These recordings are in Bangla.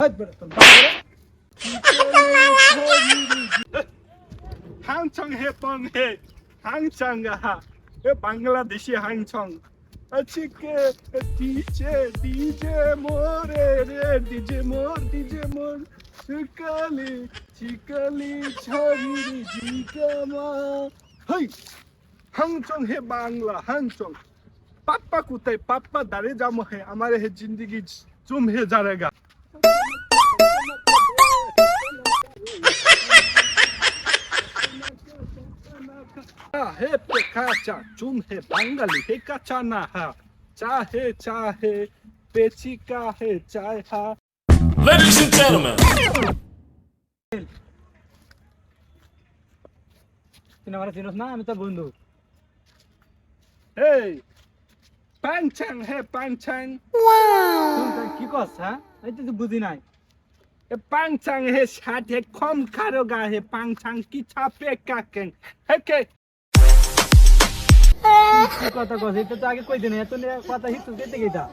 করে। হাংচং হে পং হে, হাংচং হা এ বাংলাদেশি হাংচং। আজকে ডিজে ডিজে মোরে রে, ডিজে মোর ডিজে মোর। চিকালি চিকালি ছড়ি জিকামা হেই, হাংচং হে বাংলা, হাংচং। পাপ্পা কোথায়? পাপ্পা দাঁড়িয়ে যাব হে, আমার হে জিন্দগি চুম হে যারেগা হে পেকাচা চুম হে বাঙালি হে কাচা না হা চাহে চাহে পেচিকা হে চায় হা। Ladies and gentlemen, তুই আমার চিনস না আমি তোর বন্ধু। হে পাংচাং হে তো কি কস হ্যাঁ? এই তো বুঝি নাই। এ পাংচাং হে সাথে কম খারোগা হে পাংচাং কি ছাপে কাকেং হে কে কি কথা কস এটা তো আগে কই দিন এত কথা হিতু কেটে গেটা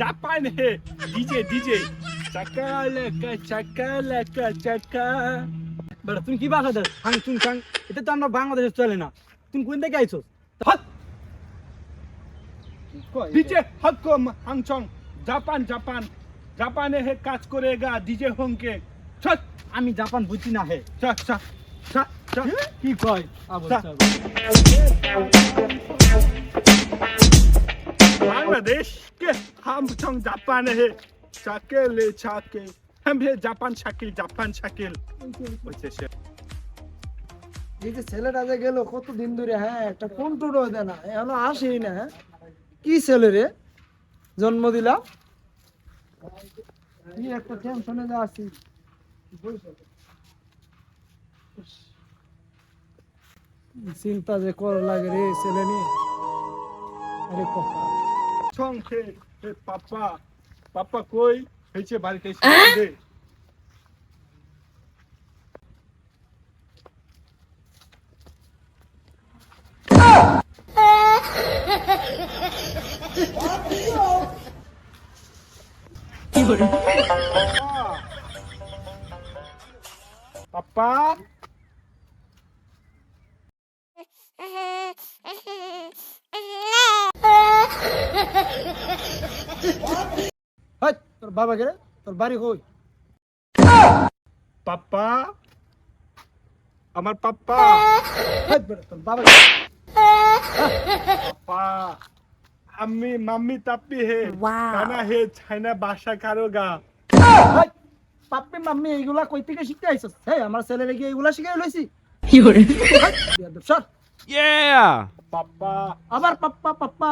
জাপান হে ডিজে। ডিজে চাকা। বেটা তুমি কি হাং চুং চাং এটা তো আমরা বাংলাদেশে চলে না। তুমি কোন থেকে আইছো? ডিজে হকম হাংচং জাপান জাপান। জাপানে হে কাজ করেগা ডিজে হোংকে। ছট আমি জাপান বুঝি না হে। ছা কি কয়। বাংলাদেশ কে জাপানে হে চাকেলে চাকে হাম হে জাপান শাকিল জাপান শাকিল। হচ্ছে সে। এই যে ছেলেটা যে গেল কত দিন ধরে হ্যাঁ একটা ফোন টোনও দেয় না এখনও আসেই না হ্যাঁ। কি ছেলে রে? জন্ম দিলাম কি একটা টেনশনে যে আছি। চিন্তা যে কর লাগে রে ছেলে নিয়ে আরে হে পাপা। পাপা কই? হয়েছে বাড়িতে এসে দে পাপা হাই তোর বাবা কে রে তোর বাড়ি কই? পাপা আমার পাপা হাই বেটা, তোর বাবা কে? পাপা আমি মাম্মি তাপ্পি হে। কানা হে ছাইনা বাসা কারও গা। পাপ্পি মাম্মি এইগুলা কই থেকে শিখতে আইছস হ্যাঁ আমার ছেলেরে কি এইগুলা শিখাই লইছি। সর। পাপা আবার পাপ্পা পাপ্পা।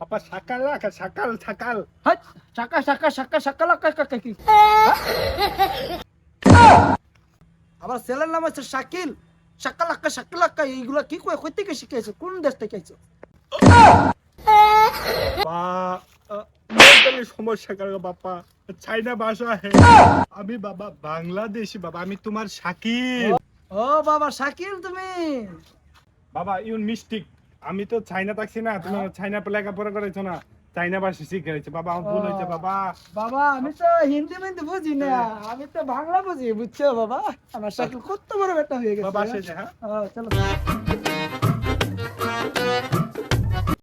পাপা সকাল সকাল সকাল। শাকা শাকা লাকা কি? আবার ছেলের নাম হচ্ছে শাকিল। শাকা লাক্কা শাকা লাক্কা এইগুলা কি কই কই থেকে শিখাইছো? কোন দেশ থেকে আইছো? বা সমস্যা কারোগা বাপা চাইনা ভাষা হে। আমি বাবা বাংলাদেশি বাবা আমি তোমার শাকিল। ও বাবা শাকিল তুমি? বাবা ইউন মিস্টিক আমি তো চাইনা থাকছি না তুমি চাইনা লেখাপড়া করেছ না। চাইনা ভাষা শিখে গেছে বাবা আমার ভুল হয়েছে বাবা। বাবা আমি তো হিন্দি মিন্দি বুঝি না। আমি তো বাংলা বুঝি বুঝছ বাবা? আমার সাইকেল কত বড় ব্যাটা হয়ে গেছে। বাবা আসে হ্যাঁ। চলো।